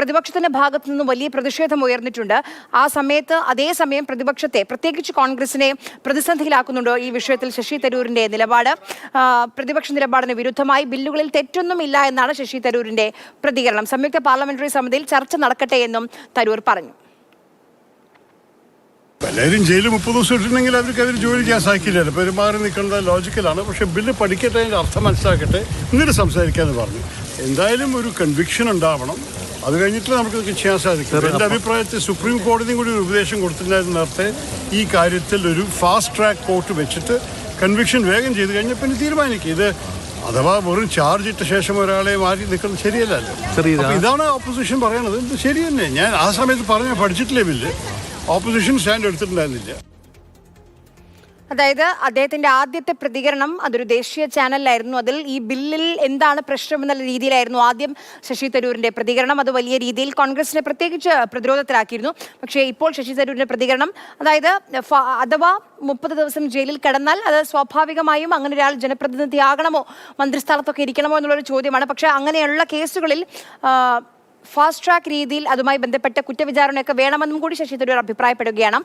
പ്രതിപക്ഷത്തിന്റെ ഭാഗത്തു നിന്നും വലിയ പ്രതിഷേധം ഉയർന്നിട്ടുണ്ട്. ആ സമയത്ത് അതേസമയം പ്രതിപക്ഷത്തെ പ്രത്യേകിച്ച് കോൺഗ്രസിനെ പ്രതിസന്ധിയിലാക്കുന്നുണ്ടോ ഈ വിഷയത്തിൽ ശശി തരൂരിന്റെ നിലപാട്. പ്രതിപക്ഷ നിലപാടിന് വിരുദ്ധമായി ബില്ലുകളിൽ തെറ്റൊന്നും ഇല്ല എന്നാണ് ശശി തരൂരിന്റെ പ്രതികരണം. സംയുക്ത പാർലമെന്ററി സമിതിയിൽ ചർച്ച നടക്കട്ടെ എന്നും തരൂർ പറഞ്ഞു. പലരും ജയിലിൽ മുപ്പത് ദിവസം ഇട്ടിട്ടുണ്ടെങ്കിൽ അവർക്ക് അവർ ജോലി ചെയ്യാൻ സാധിക്കില്ലല്ലോ. പെരുമാറി നിൽക്കുന്നത് ലോജിക്കലാണ്. പക്ഷെ ബില്ല് പഠിക്കട്ടെ അതിന്റെ അർത്ഥം മനസ്സിലാക്കട്ടെ. എന്നിട്ട് സംസാരിക്കാമെന്ന് പറഞ്ഞു. എന്തായാലും ഒരു കൺവിക്ഷൻ ഉണ്ടാവണം. അത് കഴിഞ്ഞിട്ട് നമുക്ക് ചെയ്യാൻ സാധിക്കും. എന്റെ അഭിപ്രായത്തിൽ സുപ്രീം കോടതിയും കൂടി ഒരു ഉപദേശം കൊടുത്തിട്ടുണ്ടായിരുന്നു നേരത്തെ. ഈ കാര്യത്തിൽ ഒരു ഫാസ്റ്റ് ട്രാക്ക് കോർട്ട് വെച്ചിട്ട് കൺവിക്ഷൻ വേഗം ചെയ്ത് കഴിഞ്ഞാൽ പിന്നെ തീരുമാനിക്കും. ഇത് അഥവാ വെറും ചാർജ് ഇട്ട ശേഷം ഒരാളെ മാറ്റി നിൽക്കുന്നത് ശരിയല്ലല്ലോ ഇതാണ് ഓപ്പോസിഷൻ പറയണത്. ഇത് ശരി തന്നെ. ഞാൻ ആ സമയത്ത് പറഞ്ഞ പഠിച്ചിട്ടില്ലേ ബില്ല്? ഓപ്പോസിഷൻ സ്റ്റാൻഡ് എടുത്തിട്ടുണ്ടായിരുന്നില്ല. അതായത് അദ്ദേഹത്തിന്റെ ആദ്യത്തെ പ്രതികരണം അതൊരു ദേശീയ ചാനലിലായിരുന്നു. അതിൽ ഈ ബില്ലിൽ എന്താണ് പ്രശ്നം എന്നുള്ള രീതിയിലായിരുന്നു ആദ്യം ശശി തരൂരിന്റെ പ്രതികരണം. അത് വലിയ രീതിയിൽ കോൺഗ്രസിനെ പ്രത്യേകിച്ച് പ്രതിരോധത്തിലാക്കിയിരുന്നു. പക്ഷേ ഇപ്പോൾ ശശി തരൂരിന്റെ പ്രതികരണം അതായത് അഥവാ മുപ്പത് ദിവസം ജയിലിൽ കിടന്നാൽ അത് സ്വാഭാവികമായും അങ്ങനെ ഒരാൾ ജനപ്രതിനിധിയാകണമോ മന്ത്രിസ്ഥാനത്തൊക്കെ ഇരിക്കണമോ എന്നുള്ളൊരു ചോദ്യമാണ്. പക്ഷേ അങ്ങനെയുള്ള കേസുകളിൽ ഫാസ്റ്റ് ട്രാക്ക് രീതിയിൽ അതുമായി ബന്ധപ്പെട്ട കുറ്റവിചാരണയൊക്കെ വേണമെന്നും കൂടി ശശി തരൂർ അഭിപ്രായപ്പെടുകയാണ്.